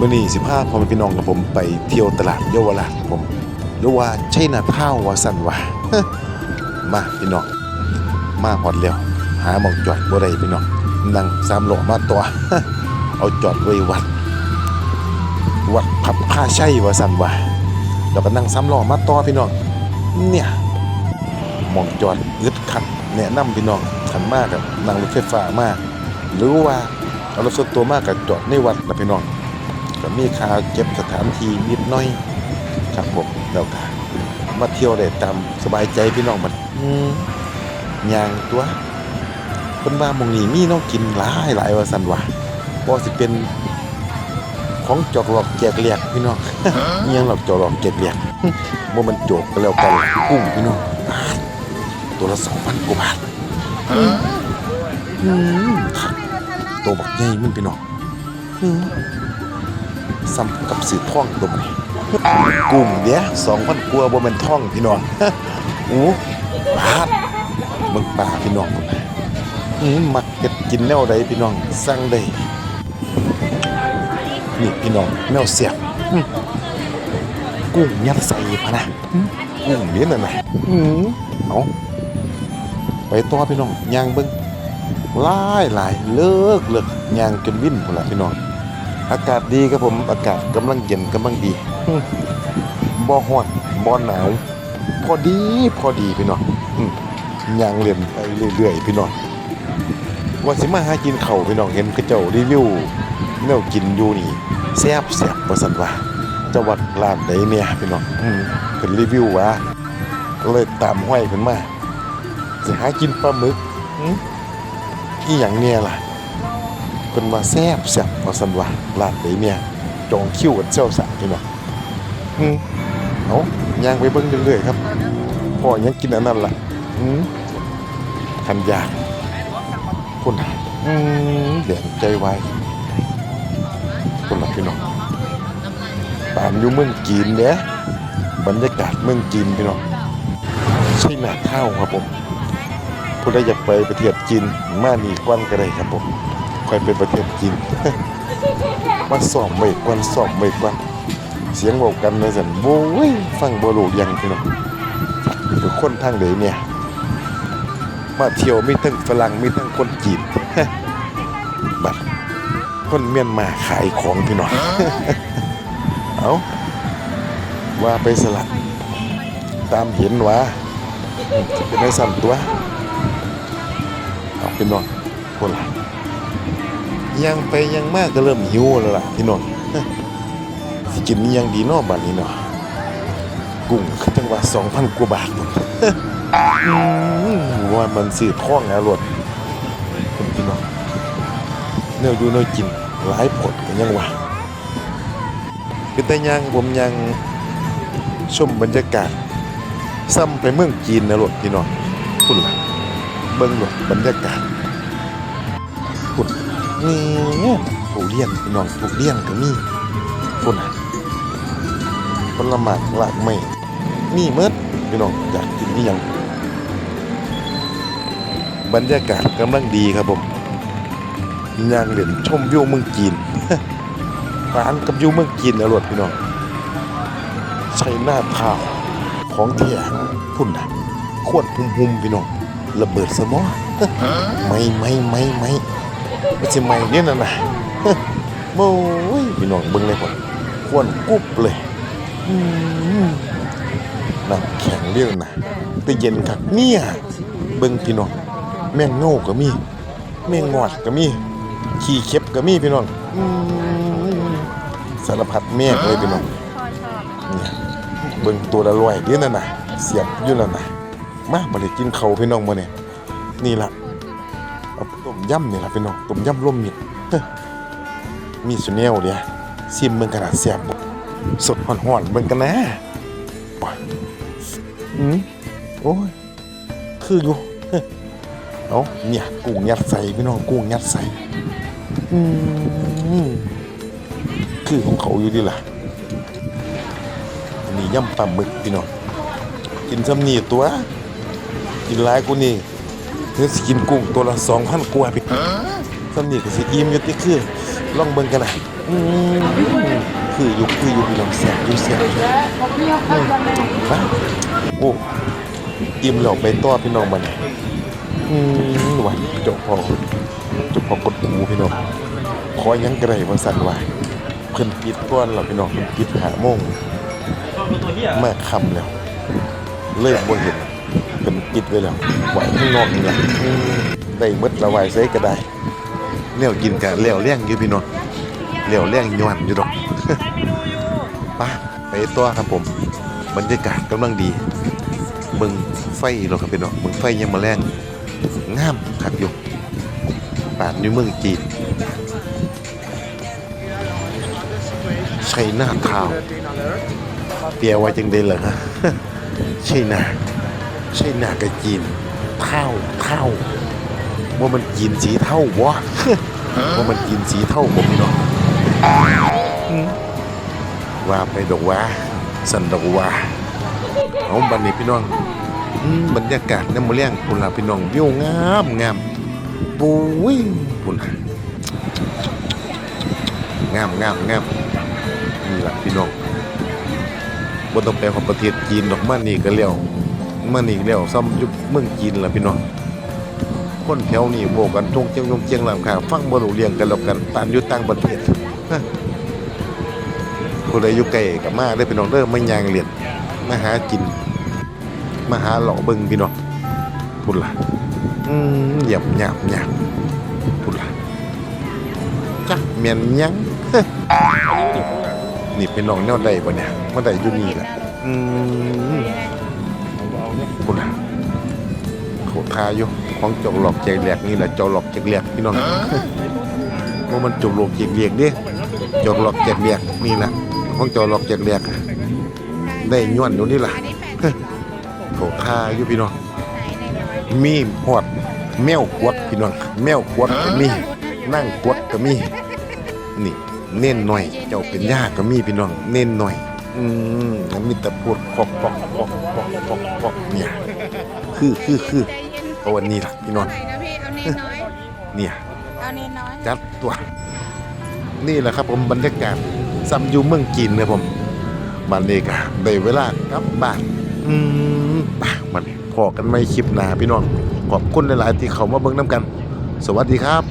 มื่อนี้สิพาพ่อม่พี่น้องกับผมไปเที่ยวตลาดเยาวราชผมหรือว่าใช่นาท่าวาสันวะมาพี่น้อง มาหอดแล้วหาหมองจอดบ่ได้พี่น้องนั่งสามล้อมาตัว เอาจอดไว้วัด วัดผับผ้าใช่วาสันวะแล้วก็นั่งสามล้อมาต่อพี่น้องเนี่ยหมองจอดอึดขัดแนะนำพี่น้องขันมากกับนั่งรถไฟฟ้ามาก หรือว่าเอารถส่วนตัวมากกับจอดในวัดนะพี่น้อง ก็มีค่าเก็บสถานที่นิดหน้อยครับผมแล้วก็มาเที่ยวได้ตามสบายใจพี่น้องมันอืมย่างตัวเพิ่นว่าหมองนี้มีแน้องกินหลายหลายว่าซั่นว่าบ่สิเป็นของจอกหลอกแจกแหลกพี่น้องอิหยังหลอกจอกหลอกแจกแหลกบ่มันโจกก็แล้วกันกุ้งพี่น้องตายตัวละ2,000กว่าบาทอืมครับตัวบักใหญ่มึงพี่น้องอืม ซ้ำกับสื่อท่องตรงนี้กุ้งเนี้ยสองพันกลัวบ่แม่นท่องพี่น้องอู้บาดเบิ่งป่าพี่น้องคนน่ะอื้อมักเก็ดกินแนวใดพี่น้องสั่งได้นี่พี่น้องแนวเสียบกุ้งยัดใส่พะนะอื้อกุ้งเนี้ยนั่นน่ะอื้อเอาไปต่อพี่น้องย่างเบิ่งหลายหลายเลิกเลิกย่างจนวิ่นพุ่นละพี่น้อง อากาศดีครับผมอากาศกำลังเย็นกำลังดีอืมบ่ฮ้อนบ่หนาว พอดีพอดีพี่น้องอืมย่างเล่นไปเรื่อยๆพี่น้องว่าสิมาหากินข้าวพี่น้องเห็นเขาเจ้ารีวิวแนวกินอยู่นี่แซ่บแซ่บว่าซั่นว่าจังหวัดร้านใดเนี่ยพี่น้องอืมเพิ่นรีวิวว่าก็เลยตามห้อยเพิ่นมาสิหากินปลาหมึกอืมอีหยังเนี่ยล่ะเพิ่นว่าแซ่บแซ่บว่าซั่นว่าร้านใดเนี่ยจองคิวกันเซลสะพี่น้องอืมเอาย่างไปเบิ่งเรื่อยๆครับพ่อยังกินอันนั้นล่ะอืมคันยากพุ่นอืมแดงใจไวพุ่นล่ะพี่น้องตามอยู่เมืองจีนเด้บรรยากาศเมืองจีนพี่น้องใช่หนาเท่าครับผมผู้ใดอยากไปประเทศจีนมานี่กวนก็ได้ครับผม ค่อยเป็นประเทศจีนมาสอบไม่กวนสอบไม่กวนเสียงบอกกันเลยสันโว้ยฟังบรู้เรื่องพี่น้องคือคนทางไหนเนี่ย มาเที่ยวมีทั้งฝรั่งมีทั้งคนจีนบัดคนเมียนมาขายของพี่น้องเอาว่าไปสลัดตามเห็นว่าจะเป็นไอ้สั่นตัวเอาพี่น้องคนละ ยังไปยังมากก็เริ่มหิวแล้วล่ะพี่น้องสิกินอิหยังดีนอบัดนี้เนาะกุ้งคือจังหว่า2,000กว่าบาทพุ่นอืมว่ามันซื้อท้องแล้วรวดคุณพี่น้องแนวอยู่แนวกินหลายผลกันยังว่าคือแต่ยังผมยังชมบรรยากาศ ซ้ำไปเมืองจีนนะรวดพี่น้องคุณล่ะเบิ่งรวดบรรยากาศ นนี่ผู้เลี้ยงพี่น้องผู้เลี้ยงก็มีพุ่นน่ะผลไม้หลากไม่มีเมดพี่น้องอยากกินนี่ยัง บรรยากาศกำลังดีครับผมยางเล่นชมวิวเมืองจีนร้านกับวิวเมืองจีนอร่อยพี่น้องใช้หน้าทาวของเที่ยพุ่นน่ะขวดหุ่มๆพี่น้องระเบิดสมองไม่ไม่ไม่ไม่ ไม่ใช่ไม่เนี่ยนะนะโอ้ยพี่น้องเบิ่งเลยก่อนควนกุบเลยน้ำแข็งเรื่องนะแต่เย็นครับเนี่ยเบิ่งพี่น้องแม่งโง่ก็มีแม่งงอดก็มี ขี้เข็บก็มีพี่น้องสารพัดแม่งเลยพี่น้องเนี่ยเบิ่งตัวละร้อยเดี๋ยนั่นนะเสียบอยู่นั่นนะมาบ่ได้กินเขาพี่น้องมื้อนี้นี่ล่ะ มยำนี่ล่ะพี่น้องต้มยำร่มมิตรเฮ้อมีสุเนลเดียซิมเบิ่งขนาดแซ่บสดฮ้อนๆเบิ่งกันนะปะอืมโอ้ยคืออยู่เอาเนี่ยกุ้งยัดใส่พี่น้องกุ้งยัดใส่อืมคือของเขาอยู่ดีล่ะอันนี้ย่ำปลาหมึกพี่น้องกินซ้ำนี่ตัว กินหลายกูนี่ เธอสิกินกุ้งตัวละสองพันกว่าพี่ซ้ำนี่ก็สิอิ่มอยู่ติคือลองเบิ่งกันนะอืมคืออยู่คืออยู่พี่น้องแซ่บอยู่แซ่บอยู่อืมไปโอ้อิ่มแล้วไปต่อพี่น้องบัดนี้อืมหวานเจกพอเจกพอกดหูพี่น้องขอหยังกระไรว่าสั่นว่าเพิ่นปิดก่อนแล้วพี่น้องเพิ่นปิดหาโมงมาค่ำแล้ว เลยบ่เห็น เพิ่นปิดไว้แล้วไหวข้างนอกนี่แหละได้มดละไหวใส่ก็ได้แนวกินก็แล้วเลี้ยงอยู่พี่น้องแล้วเลี้ยงย้อนอยู่ดอกป้าไปตัวครับผม บรรยากาศกำลังดีเบิ่งไฟเราครับพี่น้องเบิ่งไฟยังมาแรงงามคักอยู่ป่านอยู่เมืองจีนใช่หน้าทาวเปียว่าจังได๋เหรอฮะใช่หน้า ใช่หน้ากับจีนเท่าเท่าว่ามันจีนสีเท่าวะว่ามันจีนสีเท่าผมพี่น้องว่าไปดอกว่าสันดอกว่าเอาบันนี้พี่น้องอืมบรรยากาศน้ำมะเลี้ยงพุ่นละพี่น้องวิวงามงามปุ้ยพุ่นล่ะงามงามงามนี่ล่ะพี่น้องบ่ต้องไปของประเทศจีนดอกมานี่ก็แล้ว มานี่แล้วซ้ำยุบเมืองจีนล่ะพี่น้องคนแถวนี้โบกันทงเจียงยงเจียงลำคาฟังบ่รู้เรื่องกันแล้วกันปานอยู่ต่างประเทศผู้ใดอยู่ไกลกับมาได้พี่น้องเด้อไม่ยางเรียญมาหากินมาหาหล่อเบิ่งพี่น้องพุ่นล่ะอืมหยับหยาบหยาบพุ่นล่ะจักเมียนยังนี่เป็นน้องแนวใดบ่เนี่ยมาได้อยู่นี่แหละอืม เขาอยู่ของจกหลอกแจกแหลกนี่แหละจกหลอกแจกแหลกพี่น้องว่ามันจกหลอกแจกแหลกเด้จกหลอกแจกแหลกนี่แหละของจกหลอกแจกแหลกได้ย้อนอยู่นี่แหละเขาทาอยู่พี่น้องมีหอดแมวกวดพี่น้องแมวกวดก็มีนั่งกวดก็มีนี่เน้นหน่อย เจ้าเป็นยาก็มีพี่น้องเน้นหน่อย อืมมันมีแต่พูดปอกปอกปอกปอกปอกปอกเนี่ยคือคือคือ เอาวันนี้ล่ะพี่น้องไหนนะพี่ เอาเนนน้อย เนี่ยเอาเนนน้อย จัดตัว นี่แหละครับผมบรรยากาศซัมอยู่เมืองจีนนะผมบันนี้ก็ได้เวลากลับบ้านอืมไปมันพอกันไม่คลิปหนาพี่น้อง ขอบคุณหลาย ๆ ที่เขามาเบิ่งน้ำกัน สวัสดีครับ